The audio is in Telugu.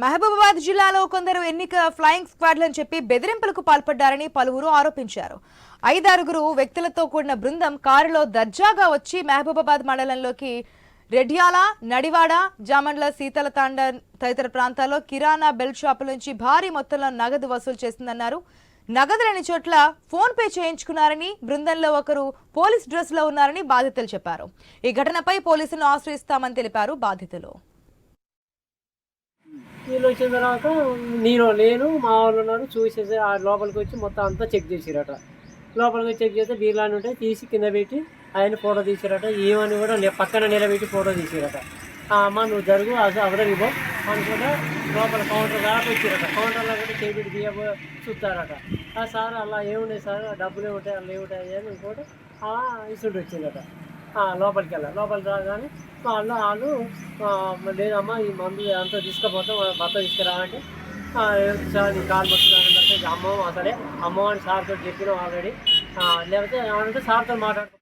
మహబూబాబాద్ జిల్లాలో కొందరు ఎన్నిక ఫ్లయింగ్ స్క్వాడ్లని చెప్పి బెదిరింపులకు పాల్పడ్డారని పలువురు ఆరోపించారు. ఐదారుగురు వ్యక్తులతో కూడిన బృందం కారులో దర్జాగా వచ్చి మహబూబాబాద్ మండలంలోకి రెడ్యాల నడివాడ జామండ్ల శీతల తాండ తదితర ప్రాంతాల్లో కిరాణా బెల్ట్ షాపుల నుంచి భారీ మొత్తంలో నగదు వసూలు చేసిందన్నారు. నగదు లేని చోట్ల ఫోన్ పే చేయించుకున్నారని బృందంలో ఒకరు పోలీస్ డ్రెస్లో ఉన్నారని బాధితులు చెప్పారు. ఈ ఘటనపై పోలీసులను ఆశ్రయిస్తామని తెలిపారు బాధితులు. వీళ్ళు వచ్చిన తర్వాత నేను నేను మా వాళ్ళు ఉన్నారు చూసేసి ఆ లోపలికి వచ్చి మొత్తం అంతా చెక్ చేసిరట. లోపలికి వచ్చి చెక్ చేస్తే బీర్లాని ఉంటే తీసి కింద పెట్టి ఆయన ఫోటో తీసిరట. ఏమని కూడా పక్కన నిలబెట్టి ఫోటో తీసిరట. ఆ అమ్మ నువ్వు జరుగు అది అవదలిపో అనుకుంటే లోపల కౌంటర్ దాకా వచ్చిరట. కౌంటర్లో కూడా చేపెట్టి తీయబో చూస్తారట. ఆ సార్ అలా ఏమున్నాయి సార్? డబ్బులు ఏముంటాయి? అలా ఏముంటాయి? అని ఇంకోటి అలా ఇసుడు వచ్చిందట. లోపలికి వెళ్ళాలి లోపలికి రాగానే వాళ్ళు వాళ్ళు లేదమ్మా ఈ మందు అంతా తీసుకుపోతాం భర్త తీసుకురా అంటే సార్ నీ కాలు పట్టుకున్నానంటే అమ్మ అసలే అమ్మ అని సార్తో చెప్పినాం ఆల్రెడీ లేకపోతే ఏమంటే సార్తో మాట్లాడుకో